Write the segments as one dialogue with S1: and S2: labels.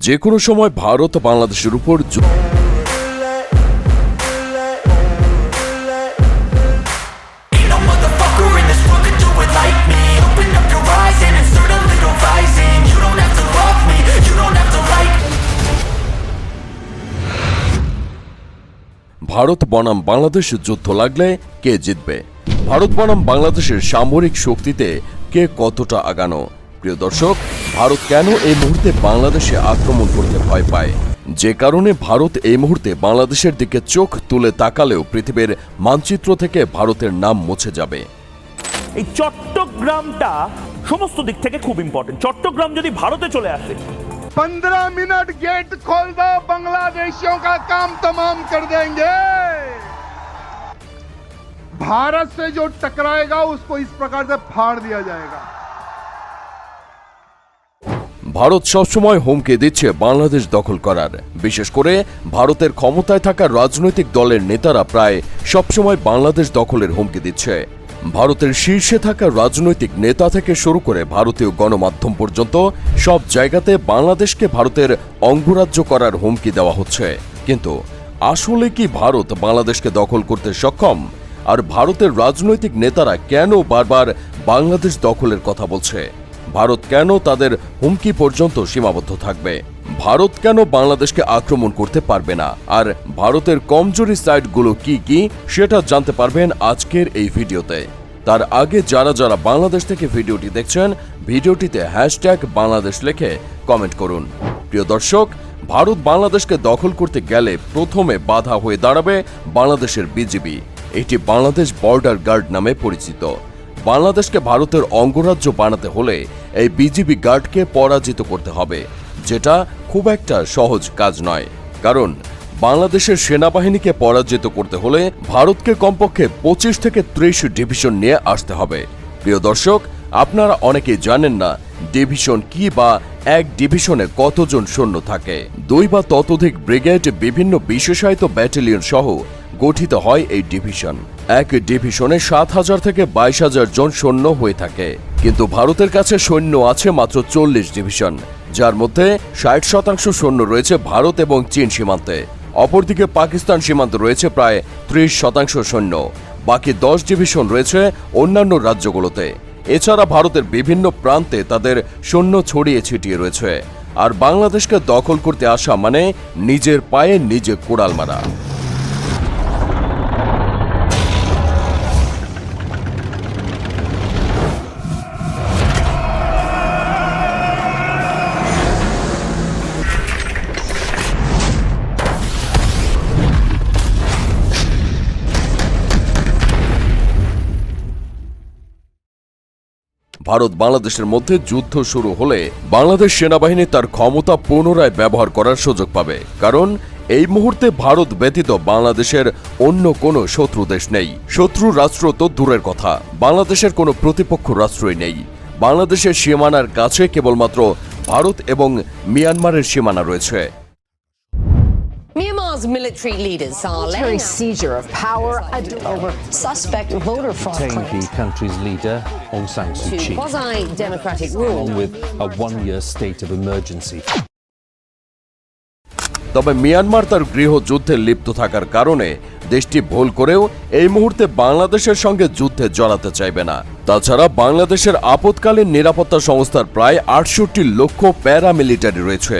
S1: যে কোনো সময় ভারত বাংলাদেশের উপর ভারত বনাম বাংলাদেশ যুদ্ধ লাগলে কে জিতবে? ভারত বনাম বাংলাদেশের সামরিক শক্তিতে কে কতটা আগানো? প্রিয় দর্শক ভারত কেন এই মুহূর্তে বাংলাদেশে আক্রমণ করতে ভয় পায় যে কারণে ভারত এই মুহূর্তে বাংলাদেশের দিকে চোখ তুলে তাকালেও পৃথিবীর মানচিত্র থেকে ভারতের নাম মুছে যাবে
S2: এই চট্টগ্রামটা সমস্ত দিক থেকে খুব ইম্পর্টেন্ট চট্টগ্রাম যদি ভারতে চলে আসে
S3: पंद्रह मिनट गेट खोल दो बांग्लादेशियों का काम तमाम कर देंगे भारत से जो टकराएगा उसको इस प्रकार से फाड़ दिया जाएगा
S1: ভারত সবসময় হুমকি দিচ্ছে বাংলাদেশ দখল করার। বিশেষ করে ভারতের ক্ষমতায় থাকা রাজনৈতিক দলের নেতারা প্রায় সবসময় বাংলাদেশ দখলের হুমকি দিচ্ছে। ভারতের শীর্ষে থাকা রাজনৈতিক নেতা থেকে শুরু করে ভারতীয় গণমাধ্যম পর্যন্ত সব জায়গাতে বাংলাদেশকে ভারতের অঙ্গরাজ্য করার হুমকি দেওয়া হচ্ছে। কিন্তু আসলে কি ভারত বাংলাদেশকে দখল করতে সক্ষম? আর ভারতের রাজনৈতিক নেতারা কেন বারবার বাংলাদেশ দখলের কথা বলছে? ভারত কেন তাদের হুমকি পর্যন্ত সীমাবদ্ধ থাকবে? ভারত কেন বাংলাদেশকে আক্রমণ করতে পারবে না? আর ভারতের কমজোরি সাইটগুলো কি কি, সেটা জানতে পারবেন আজকের এই ভিডিওতে। তার আগে যারা যারা বাংলাদেশ থেকে ভিডিওটি দেখছেন, ভিডিওটিতে হ্যাশট্যাগ বাংলাদেশ লেখে কমেন্ট করুন। প্রিয় দর্শক, ভারত বাংলাদেশকে দখল করতে গেলে প্রথমে বাধা হয়ে দাঁড়াবে বাংলাদেশের বিজিবি। এটি বাংলাদেশ বর্ডার গার্ড নামে পরিচিত। বাংলাদেশকে ভারতের অঙ্গরাজ্য বানাতে হলে এই বিজিবি গার্ডকে পরাজিত করতে হবে, যেটা খুব একটা সহজ কাজ নয়। কারণ, বাংলাদেশের সেনাবাহিনীকে পরাজিত করতে হলে ভারতকে কমপক্ষে পঁচিশ থেকে ত্রিশ ডিভিশন নিয়ে আসতে হবে। প্রিয় দর্শক, আপনারা অনেকেই জানেন না ডিভিশন কি বা এক ডিভিশনে কতজন সৈন্য থাকে। দুই বা ততোধিক ব্রিগেড বিভিন্ন বিশেষায়িত ব্যাটালিয়ন সহ গঠিত হয় এই ডিভিশন। এক ডিভিশনে সাত হাজার থেকে বাইশ হাজার জন সৈন্য হয়ে থাকে। কিন্তু ভারতের কাছে সৈন্য আছে মাত্র চল্লিশ ডিভিশন, যার মধ্যে ষাট শতাংশ সৈন্য রয়েছে ভারত এবং চীন সীমান্তে। অপরদিকে পাকিস্তান সীমান্তে রয়েছে প্রায় ত্রিশ শতাংশ সৈন্য, বাকি দশ ডিভিশন রয়েছে অন্যান্য রাজ্যগুলোতে। এছাড়া ভারতের বিভিন্ন প্রান্তে তাদের সৈন্য ছড়িয়ে ছিটিয়ে রয়েছে। আর বাংলাদেশকে দখল করতে আসা মানে নিজের পায়ে নিজে কোড়াল মারা। ভারত বাংলাদেশের মধ্যে যুদ্ধ শুরু হলে বাংলাদেশ সেনাবাহিনী তার ক্ষমতা পুনরায় ব্যবহার করার সুযোগ পাবে। কারণ, এই মুহূর্তে ভারত ব্যতীত বাংলাদেশের অন্য কোনো শত্রু দেশ নেই। শত্রু রাষ্ট্র তো দূরের কথা। বাংলাদেশের কোনো প্রতিপক্ষ রাষ্ট্রই নেই। বাংলাদেশের সীমানার কাছে কেবলমাত্র ভারত এবং মিয়ানমারের সীমানা রয়েছে।
S4: Myanmar's military leaders are
S5: military seizure of power over suspect voter fraud
S6: detained the country's leader, Aung San Suu
S4: to
S6: Kyi,
S4: quasi-democratic rule.
S6: along with a one year state of emergency.
S1: তবে Myanmar তার গৃহযুদ্ধে লিপ্ত থাকার কারণে দেশটি ভুল করেও এই মুহূর্তে বাংলাদেশের সঙ্গে যুদ্ধে জড়াতে চাইবে না তাছাড়া বাংলাদেশের আপৎকালীন নিরাপত্তা সংস্থার প্রায় আটষট্টি লক্ষ প্যারামিলিটারি রয়েছে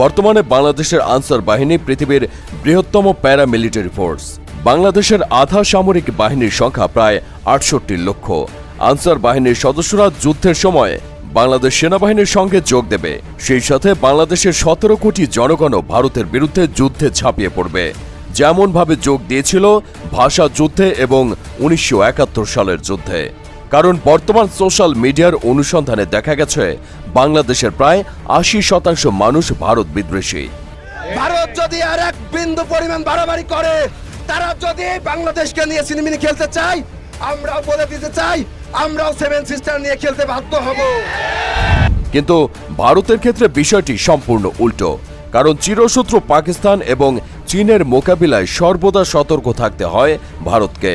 S1: বর্তমানে বাংলাদেশের আনসার বাহিনী পৃথিবীর বৃহত্তম প্যারামিলিটারি ফোর্স। বাংলাদেশের আধা সামরিক বাহিনীর সংখ্যা প্রায় আটষট্টি লক্ষ। আনসার বাহিনীর সদস্যরা যুদ্ধের সময় বাংলাদেশ সেনাবাহিনীর সঙ্গে যোগ দেবে। সেই সাথে বাংলাদেশের সতেরো কোটি জনগণও ভারতের বিরুদ্ধে যুদ্ধে ঝাঁপিয়ে পড়বে। যেমনভাবে যোগ দিয়েছিল ভাষা যুদ্ধে এবং উনিশশো একাত্তর সালের যুদ্ধে। কারণ বর্তমান সোশ্যাল মিডিয়ার অনুসন্ধানে দেখা গেছে বাংলাদেশের প্রায় আশি শতাংশ মানুষ ভারত বিদ্বেষী।
S7: ভারত যদি আর এক বিন্দু পরিমাণ বাড়াবাড়ি করে তারা যদি বাংলাদেশকে নিয়ে সিনেমিনি খেলতে চায় আমরাও বলে দিতে চাই আমরাও সেভেন সিস্টার নিয়ে খেলতে বাধ্য হব।
S1: কিন্তু ভারতের ক্ষেত্রে বিষয়টি সম্পূর্ণ উল্টো। কারণ চিরশত্রু পাকিস্তান এবং চীনের মোকাবিলায় সর্বদা সতর্ক থাকতে হয় ভারতকে।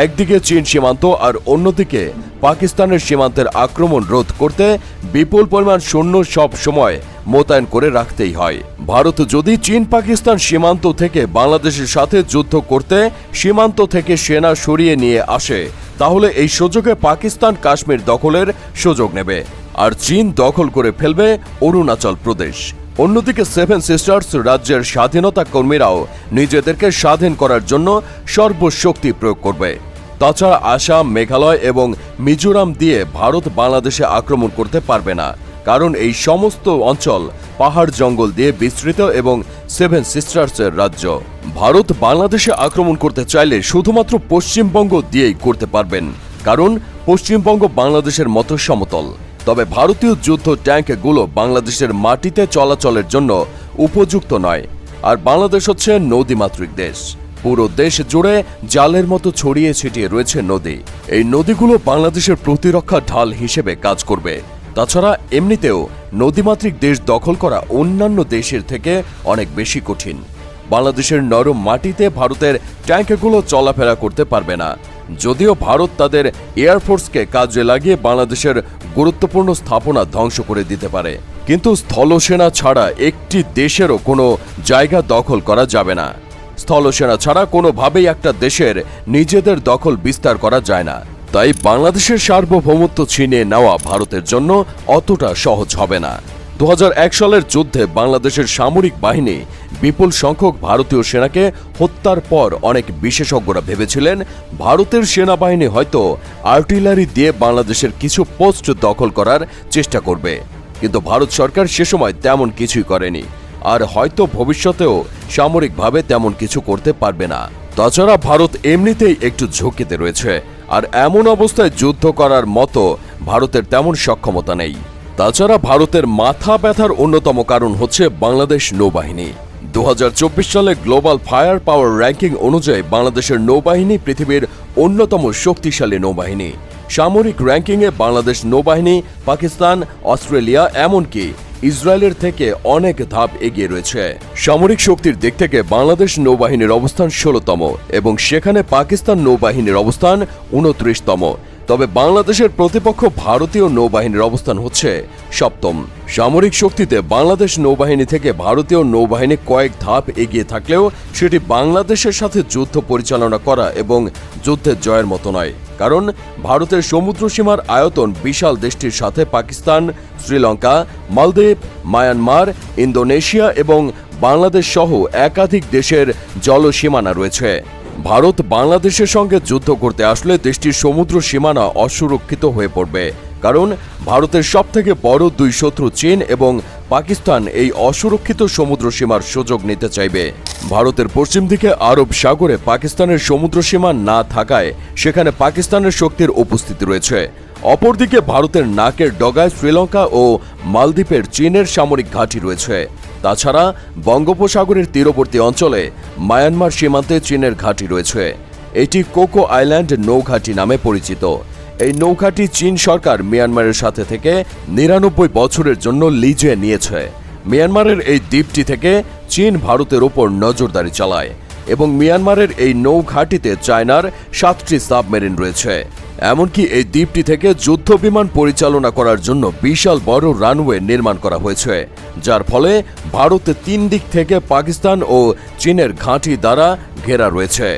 S1: একদিকে চীন সীমান্ত আর অন্যদিকে পাকিস্তানের সীমান্তের আক্রমণ রোধ করতে বিপুল পরিমাণ সৈন্য সব সময় মোতায়েন করে রাখতেই হয়। ভারত যদি চীন পাকিস্তান সীমান্ত থেকে বাংলাদেশের সাথে যুদ্ধ করতে সীমান্ত থেকে সেনা সরিয়ে নিয়ে আসে, তাহলে এই সুযোগে পাকিস্তান কাশ্মীর দখলের সুযোগ নেবে। আর চীন দখল করে ফেলবে অরুণাচল প্রদেশ। অন্যদিকে সেভেন সিস্টার্স রাজ্যের স্বাধীনতা কর্মীরাও নিজেদেরকে স্বাধীন করার জন্য সর্বশক্তি প্রয়োগ করবে। তাছাড়া আসাম, মেঘালয় এবং মিজোরাম দিয়ে ভারত বাংলাদেশে আক্রমণ করতে পারবে না। কারণ এই সমস্ত অঞ্চল পাহাড় জঙ্গল দিয়ে বিস্তৃত এবং সেভেন সিস্টার্সের রাজ্য। ভারত বাংলাদেশে আক্রমণ করতে চাইলে শুধুমাত্র পশ্চিমবঙ্গ দিয়েই করতে পারবেন। কারণ পশ্চিমবঙ্গ বাংলাদেশের মতো সমতল। তবে ভারতীয় যুদ্ধ ট্যাঙ্কগুলো বাংলাদেশের মাটিতে চলাচলের জন্য উপযুক্ত নয়। আর বাংলাদেশ হচ্ছে নদীমাতৃক দেশ। পুরো দেশ জুড়ে জালের মতো ছড়িয়ে ছিটিয়ে রয়েছে নদী। এই নদীগুলো বাংলাদেশের প্রতিরক্ষা ঢাল হিসেবে কাজ করবে। তাছাড়া এমনিতেও নদীমাতৃক দেশ দখল করা অন্যান্য দেশের থেকে অনেক বেশি কঠিন। বাংলাদেশের নরম মাটিতে ভারতের ট্যাঙ্কগুলো চলাফেরা করতে পারবে না। যদিও ভারত তাদের এয়ারফোর্সকে কাজে লাগিয়ে বাংলাদেশের গুরুত্বপূর্ণ স্থাপনা ধ্বংস করে দিতে পারে। কিন্তু স্থলসেনা ছাড়া একটি দেশেরও কোনো জায়গা দখল করা যাবে না। স্থলসেনা ছাড়া কোনোভাবেই একটা দেশের নিজেদের দখল বিস্তার করা যায় না। তাই বাংলাদেশের সার্বভৌমত্ব ছিনিয়ে নেওয়া ভারতের জন্য অতটা সহজ হবে না। দু হাজার এক সালের যুদ্ধে বাংলাদেশের সামরিক বাহিনী বিপুল সংখ্যক ভারতীয় সেনাকে হত্যার পর অনেক বিশেষজ্ঞরা ভেবেছিলেন ভারতের সেনাবাহিনী হয়তো আর্টিলারি দিয়ে বাংলাদেশের কিছু পোস্ট দখল করার চেষ্টা করবে। কিন্তু ভারত সরকার সে সময় তেমন কিছুই করেনি। আর হয়তো ভবিষ্যতেও সামরিকভাবে তেমন কিছু করতে পারবে না। তাছাড়া ভারত এমনিতেই একটু ঝুঁকিতে রয়েছে। আর এমন অবস্থায় যুদ্ধ করার মতো ভারতের তেমন সক্ষমতা নেই। তাছাড়া ভারতের মাথা ব্যথার অন্যতম কারণ হচ্ছে বাংলাদেশ নৌবাহিনী। দু হাজার চব্বিশ সালে গ্লোবাল ফায়ার পাওয়ার র্যাঙ্কিং অনুযায়ী বাংলাদেশের নৌবাহিনী পৃথিবীর অন্যতম শক্তিশালী নৌবাহিনী। সামরিক র্যাঙ্কিংয়ে বাংলাদেশ নৌবাহিনী, পাকিস্তান, অস্ট্রেলিয়া এমনকি ইসরায়েলের থেকে অনেক ধাপ এগিয়ে রয়েছে। সামরিক শক্তির দিক থেকে বাংলাদেশ নৌবাহিনীর অবস্থান ষোলতম এবং সেখানে পাকিস্তান নৌবাহিনীর অবস্থান উনত্রিশতম তবে বাংলাদেশের প্রতিপক্ষ ভারতীয় নৌবাহিনীর অবস্থান হচ্ছে সপ্তম। সামরিক শক্তিতে বাংলাদেশ নৌবাহিনী থেকে ভারতীয় নৌবাহিনী কয়েক ধাপ এগিয়ে থাকলেও সেটি বাংলাদেশের সাথে যুদ্ধ পরিচালনা করা এবং যুদ্ধের জয়ের মতো নয়। কারণ ভারতের সমুদ্র সীমার আয়তন বিশাল দেশটির সাথে পাকিস্তান, শ্রীলঙ্কা, মালদ্বীপ, মায়ানমার, ইন্দোনেশিয়া এবং বাংলাদেশ সহ একাধিক দেশের জলসীমানা রয়েছে। ভারত বাংলাদেশের সঙ্গে যুদ্ধ করতে আসলে দেশটির সমুদ্র সীমানা অসুরক্ষিত হয়ে পড়বে। কারণ ভারতের সবথেকে বড় দুই শত্রু চীন এবং পাকিস্তান এই অসুরক্ষিত সমুদ্র সীমার সুযোগ নিতে চাইবে। ভারতের পশ্চিম দিকে আরব সাগরে পাকিস্তানের সমুদ্র সীমা না থাকায় সেখানে পাকিস্তানের শক্তির উপস্থিতি রয়েছে। অপরদিকে ভারতের নাকের ডগায় শ্রীলঙ্কা ও মালদ্বীপের চীনের সামরিক ঘাঁটি রয়েছে। তাছাড়া বঙ্গোপসাগরের তীরবর্তী অঞ্চলে মায়ানমার সীমান্তে চীনের ঘাঁটি রয়েছে। এটি কোকো আইল্যান্ড নৌঘাঁটি নামে পরিচিত। এই নৌঘাঁটি চীন সরকার মিয়ানমারের সাথে থেকে নিরানব্বই বছরের জন্য লিজে নিয়েছে। মিয়ানমারের এই দ্বীপটি থেকে চীন ভারতের ওপর নজরদারি চালায় এবং মিয়ানমারের এই নৌঘাঁটিতে চায়নার সাতটি সাবমেরিন রয়েছে। এমনকি এই দ্বীপটি থেকে যুদ্ধ বিমান পরিচালনা করার জন্য বিশাল বড় রানওয়ে নির্মাণ করা হয়েছে, যার ফলে ভারতে তিন দিক থেকে পাকিস্তান ও চীনের ঘাঁটি দ্বারা ঘেরা রয়েছে।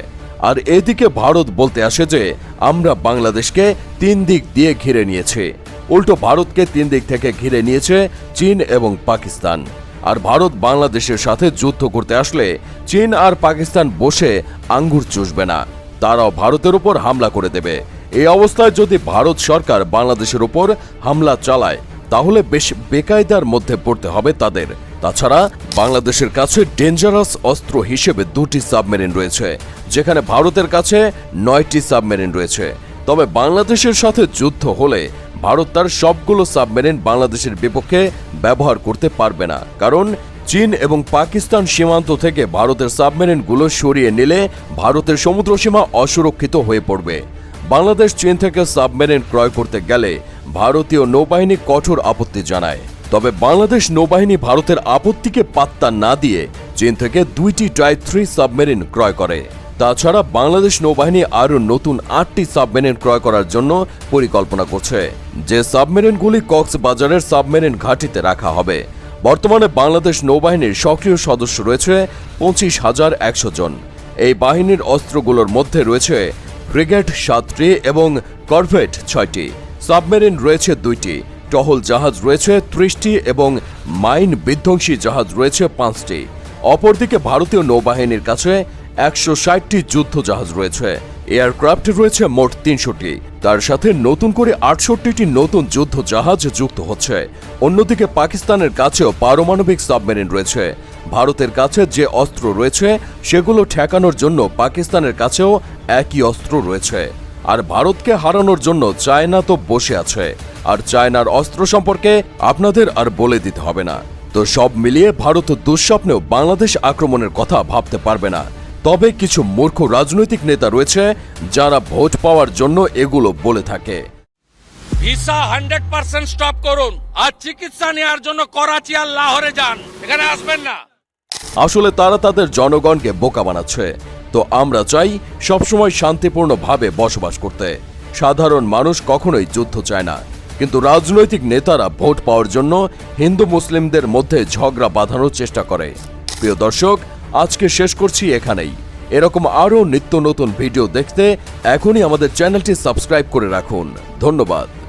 S1: আর এদিকে ভারত বলতে আসে যে, আমরা বাংলাদেশকে তিন দিক দিয়ে ঘিরে নিয়েছি। উল্টো ভারতকে তিন দিক থেকে ঘিরে নিয়েছে চীন এবং পাকিস্তান। আর ভারত বাংলাদেশের সাথে যুদ্ধ করতে আসলে চীন আর পাকিস্তান বসে আঙ্গুর চুষবে না। তারাও ভারতের উপর হামলা করে দেবে। এই অবস্থায় যদি ভারত সরকার বাংলাদেশের উপর হামলা চালায়, তাহলে বেশ বেকায়দার মধ্যে পড়তে হবে তাদের। তাছাড়া বাংলাদেশের কাছে ডেঞ্জারাস অস্ত্র হিসেবে দুটি সাবমেরিন রয়েছে, যেখানে ভারতের কাছে নয়টি সাবমেরিন রয়েছে। তবে বাংলাদেশের সাথে যুদ্ধ হলে ভারত তার সবগুলো সাবমেরিন বাংলাদেশের বিপক্ষে ব্যবহার করতে পারবে না। কারণ চীন এবং পাকিস্তান সীমান্ত থেকে ভারতের সাবমেরিনগুলো সরিয়ে নিলে ভারতের সমুদ্র সীমা অসুরক্ষিত হয়ে পড়বে। বাংলাদেশ চীন থেকে সাবমেরিন ক্রয় করতে গেলে ভারতীয় নৌবাহিনী কঠোর আপত্তি জানায়। তবে বাংলাদেশ নৌবাহিনী ভারতের আপত্তিকে পাত্তা না দিয়ে চীন থেকে দুইটি টাই থ্রি সাবমেরিন ক্রয় করে। তাছাড়া বাংলাদেশ নৌবাহিনী আরও নতুন আটটি সাবমেরিন ক্রয় করার জন্য পরিকল্পনা করছে। যে সাবমেরিনগুলি কক্সবাজারের সাবমেরিন ঘাঁটিতে রাখা হবে। বর্তমানে বাংলাদেশ নৌবাহিনীর সক্রিয় সদস্য রয়েছে পঁচিশ হাজার একশো জন। এই বাহিনীর অস্ত্রগুলোর মধ্যে রয়েছে ফ্রিগেট সাতটি এবং করভেট ছয়টি, সাবমেরিন রয়েছে দুইটি, টহল জাহাজ রয়েছে ত্রিশটি এবং মাইন বিধ্বংসী জাহাজ রয়েছে পাঁচটি। অপরদিকে ভারতীয় নৌবাহিনীর কাছে একশো ষাটটি যুদ্ধ জাহাজ রয়েছে, এয়ারক্রাফট রয়েছে মোট তিনশোটি। তার সাথে নতুন করে আটষট্টিটি নতুন যুদ্ধ জাহাজ যুক্ত হচ্ছে। অন্যদিকে পাকিস্তানের কাছেও পারমাণবিক সাবমেরিন রয়েছে ভারতের কাছে যে অস্ত্র রয়েছে, সেগুলো ঠেকানোর জন্য পাকিস্তানের কাছেও একই অস্ত্র রয়েছে। আর ভারতকে হারানোর জন্য চায়না তো বসে আছে। আর চায়নার অস্ত্র সম্পর্কে আপনাদের আর বলে দিতে হবে না। তো সব মিলিয়ে ভারত দুঃস্বপ্নেও বাংলাদেশ আক্রমণের কথা ভাবতে পারবে না। তবে কিছু মূর্খ রাজনৈতিক নেতা রয়েছে, যারা ভোট পাওয়ার জন্য এগুলো বলে থাকে।
S8: ভিসা হান্ড্রেড পার্সেন্ট স্টপ করুন। আর চিকিৎসা নেওয়ার জন্য করাচি আর লাহোরে যান। এখানে আসবেন না।
S1: আসলে তারা তাদের জনগণকে বোকা বানাচ্ছে। তো আমরা চাই সবসময় শান্তিপূর্ণভাবে বসবাস করতে। সাধারণ মানুষ কখনোই যুদ্ধ চায় না। কিন্তু রাজনৈতিক নেতারা ভোট পাওয়ার জন্য হিন্দু মুসলিমদের মধ্যে ঝগড়া বাঁধানোর চেষ্টা করে। প্রিয় দর্শক, আজকে শেষ করছি এখানেই। এরকম আরও নিত্য নতুন ভিডিও দেখতে এখনই আমাদের চ্যানেলটি সাবস্ক্রাইব করে রাখুন। ধন্যবাদ।